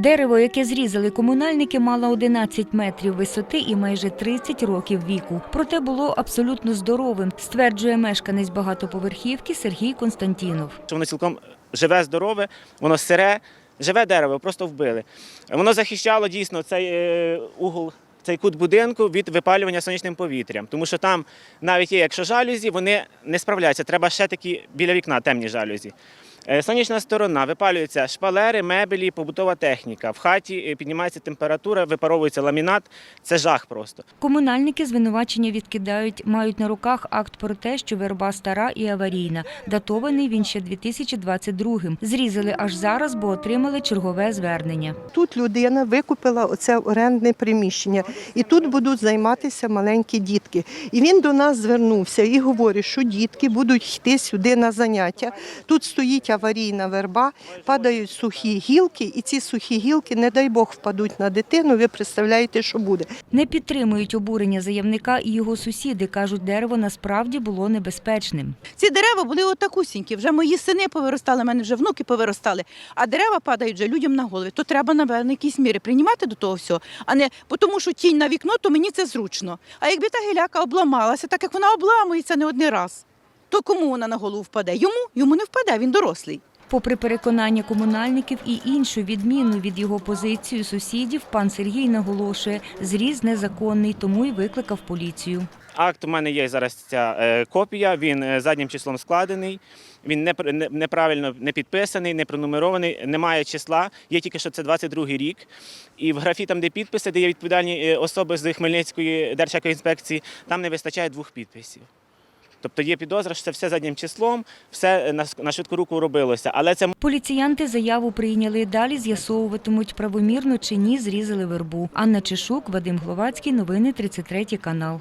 Дерево, яке зрізали комунальники, мало 11 метрів висоти і майже 30 років віку. Проте було абсолютно здоровим, стверджує мешканець багатоповерхівки Сергій Константінов. воно цілком живе, здорове, воно сире, живе дерево, просто вбили. Воно захищало дійсно цей е, угол. Цей кут будинку від випалювання сонячним повітрям, тому що там навіть є, якщо жалюзі, вони не справляються. Треба ще такі біля вікна темні жалюзі. Е, Сонячна сторона випалюються шпалери, мебелі, побутова техніка. В хаті е, піднімається температура, випаровується ламінат. Це жах просто. Комунальники звинувачення відкидають, мають на руках акт про те, що верба стара і аварійна. Датований він ще 2022-м. Зрізали аж зараз, бо отримали чергове звернення. Тут людина викупила оце орендне приміщення, і тут будуть займатися маленькі дітки. І він до нас звернувся і говорить, що дітки будуть йти сюди на заняття. Тут стоїть аварійна верба, падають сухі гілки, і ці сухі гілки, не дай Бог, впадуть на дитину. Ви представляєте, що буде. Не підтримують обурення заявника і його сусіди. кажуть, дерево насправді було небезпечним. Ці дерева були отакусінькі. Вже мої сини повиростали, в мене вже внуки повиростали, а дерева падають вже людям на голови. То треба, напевно, якісь міри приймати до того всього, а не тому, що тінь на вікно, то мені це зручно. А якби та гіляка обламалася, так як вона обламується не один раз, то кому вона на голову впаде? Йому? Йому не впаде, він дорослий. Попри переконання комунальників і іншу відміну від його позицію сусідів, пан Сергій наголошує, зріз незаконний, тому й викликав поліцію. Акт у мене є зараз ця е, копія. Він е, заднім числом складений. Він не, не- неправильно не підписаний, не пронумерований, немає числа. Є тільки що це 22-й рік. І в графі, там, де підписи, де є відповідальні е, особи з Хмельницької Держекоінспекції, там не вистачає двох підписів. Тобто є підозра, що це все заднім числом, все е, на, швидку руку робилося. Але це Поліціянти заяву прийняли. Далі з'ясовуватимуть правомірно чи ні зрізали вербу. Анна Чешук, Вадим Гловацький. Новини 33 канал.